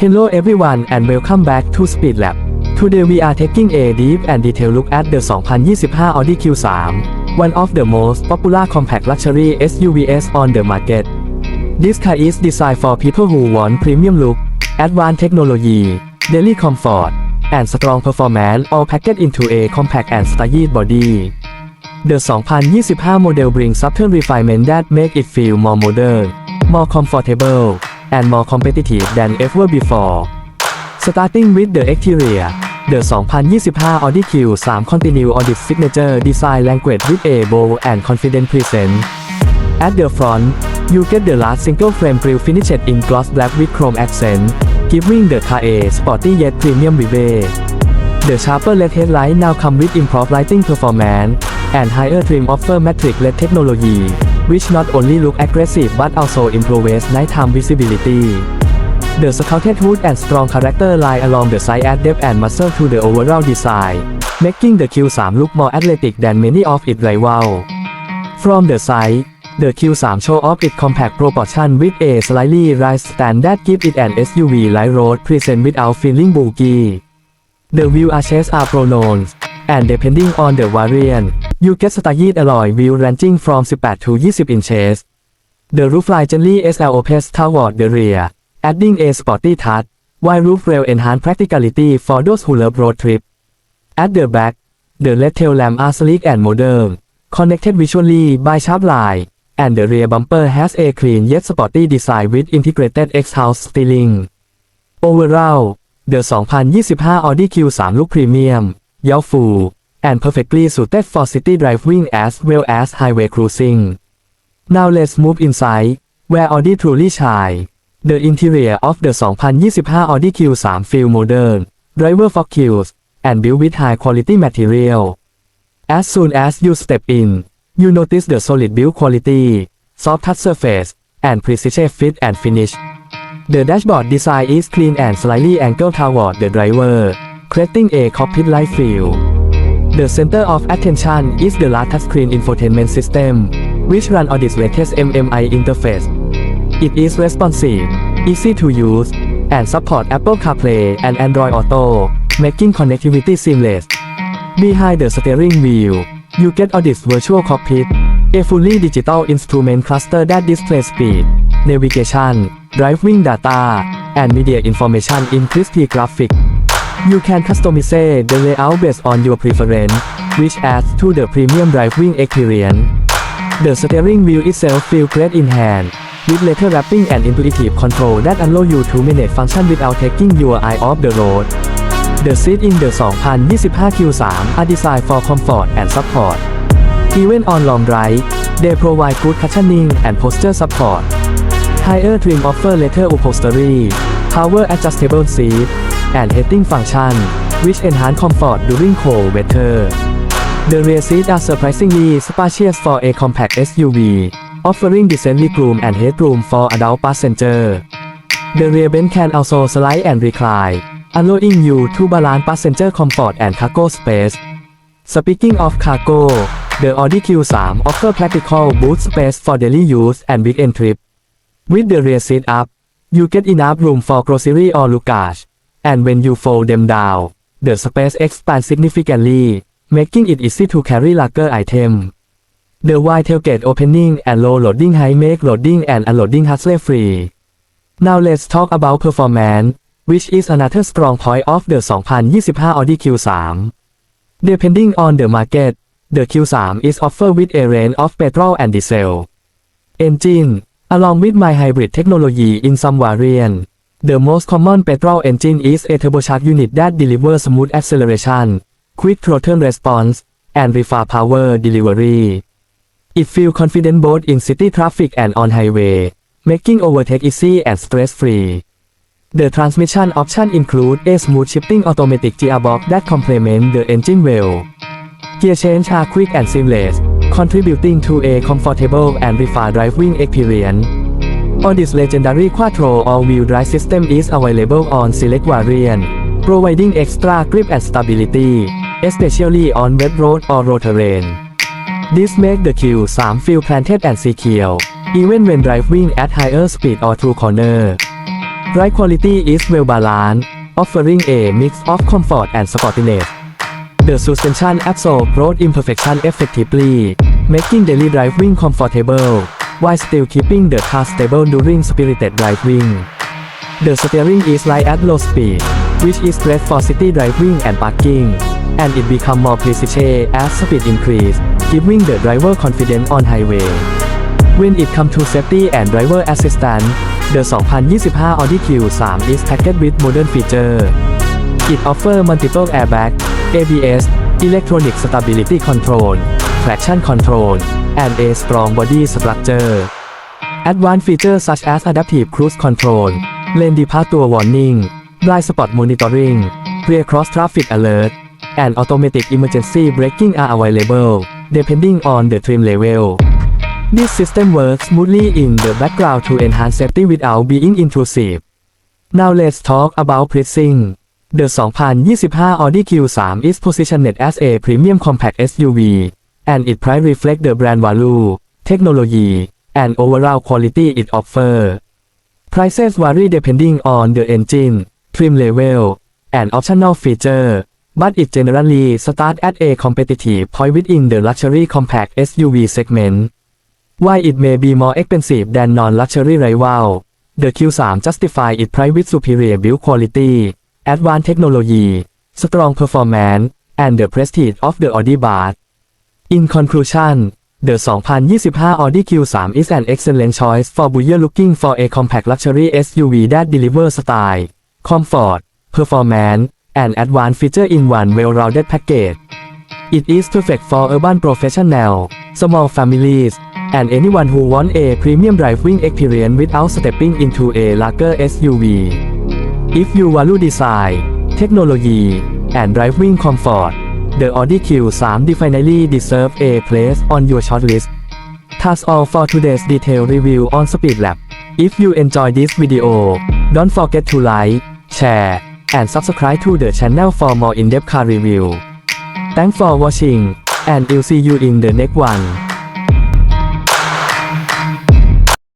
Hello everyone and welcome back to Speed Lab. Today we are taking a deep and detailed look at the 2025 Audi Q3, one of the most popular compact luxury SUVs on the market. This car is designed for people who want premium look, advanced technology, daily comfort, and strong performance all packaged into a compact and stylish body. The 2025 model brings subtle refinement that make it feel more modern, more comfortable, and more competitive than ever before. Starting with the exterior, the 2025 Audi Q3 continue on its signature design language with a bold and confident presence. At the front, you get the last single frame grille finished in gloss black with chrome accent, giving the car a sporty yet premium vibe. The sharper LED headlight now come with improved lighting performance and higher trim offer matrix LED technology, which not only look aggressive but also improves nighttime visibility. The scouted hood and strong character line along the side add depth and muscle to the overall design, making the Q3 look more athletic than many of its rivals. From the side, the Q3 show off its compact proportion with a slightly raised stand that give it an SUV-like road present without feeling bulky. The wheel arches are pronounced, and depending on the variant, you get stylish alloy wheel ranging from 18 to 20 inches. The roofline gently slopes toward the rear, adding a sporty touch, while roof rail enhance practicality for those who love road trip. At the back, the LED tail lamp are sleek and modern, connected visually by sharp line, and the rear bumper has a clean yet sporty design with integrated X-house styling. Overall, the 2025 Audi Q3 look premium, youthful, and perfectly suited for city driving as well as highway cruising. Now let's move inside, where Audi truly shine. The interior of the 2025 Audi Q3 feel modern, driver focused, and built with high quality material. As soon as you step in, you notice the solid build quality, soft touch surface, and precision fit and finish. The dashboard design is clean and slightly angled toward the driver, creating a cockpit-like feel. The center of attention is the large screen infotainment system, which runs on its latest MMI interface. It is responsive, easy to use, and support Apple CarPlay and Android Auto, making connectivity seamless. Behind the steering wheel, you get Audis virtual cockpit, a fully digital instrument cluster that displays speed, navigation, driving data, and media information in crispy graphics. You can customize the layout based on your preference, which adds to the premium driving experience. The steering wheel itself feels great in hand, with leather wrapping and intuitive control that allow you to manage function without taking your eye off the road. The seat in the 2025 Q3 are designed for comfort and support. Even on long drive, they provide good cushioning and posture support. Higher trim offer leather upholstery, power adjustable seat, and heating function, which enhance comfort during cold weather. The rear seats are surprisingly spacious for a compact SUV, offering decent legroom and headroom for adult passenger. The rear bench can also slide and recline, allowing you to balance passenger comfort and cargo space. Speaking of cargo, the Audi Q3 offer practical boot space for daily use and weekend trip. With the rear seat up, you get enough room for grocery or luggage, and when you fold them down, the space expands significantly, making it easy to carry larger items. The wide tailgate opening and low loading height make loading and unloading hassle-free. Now let's talk about performance, which is another strong point of the 2025 Audi Q3. Depending on the market, the Q3 is offered with a range of petrol and diesel engine, along with my hybrid technology in some variant. The most common petrol engine is a turbocharged unit that delivers smooth acceleration, quick throttle response, and refined power delivery. It feels confident both in city traffic and on highway, making overtake easy and stress-free. The transmission option include a smooth shifting automatic gearbox that complements the engine well. Gear change are quick and seamless, contributing to a comfortable and refined driving experience. On this legendary Quattro all-wheel drive system is available on select variant, providing extra grip and stability, especially on wet road or road terrain. This makes the Q3 feel planted and secure, even when driving at higher speed or through corner. Ride quality is well balanced, offering a mix of comfort and sportiness. The suspension absorbs road imperfection effectively, making daily driving comfortable, while still keeping the car stable during spirited driving. The steering is light at low speed, which is great for city driving and parking, and it becomes more precise as speed increase, giving the driver confidence on highway. When it comes to safety and driver assistance, the 2025 Audi Q3 is packed with modern features. It offers multiple airbag, ABS, electronic stability control, traction control, and a strong body structure. Advanced features such as adaptive cruise control, lane departure warning, blind spot monitoring, rear cross traffic alert, and automatic emergency braking are available, depending on the trim level. This system works smoothly in the background to enhance safety without being intrusive. Now let's talk about pricing. The 2025 Audi Q3 is positioned as a premium compact SUV, and its price reflects the brand value, technology, and overall quality it offers. Prices vary depending on the engine, trim level, and optional feature, but it generally starts at a competitive point within the luxury compact SUV segment. While it may be more expensive than non-luxury rival, the Q3 justify its price with superior build quality, advanced technology, strong performance, and the prestige of the Audi brand. In conclusion, the 2025 Audi Q3 is an excellent choice for buyer looking for a compact luxury SUV that delivers style, comfort, performance, and advanced feature in one well-rounded package. It is perfect for urban professionals, small families, and anyone who wants a premium driving experience without stepping into a larger SUV. If you value design, technology, and driving comfort, the Audi Q3 definitely deserve a place on your shortlist. That's all for today's detailed review on Speed Lab. If you enjoy this video, don't forget to like, share, and subscribe to the channel for more in-depth car review. Thanks for watching, and we'll see you in the next one.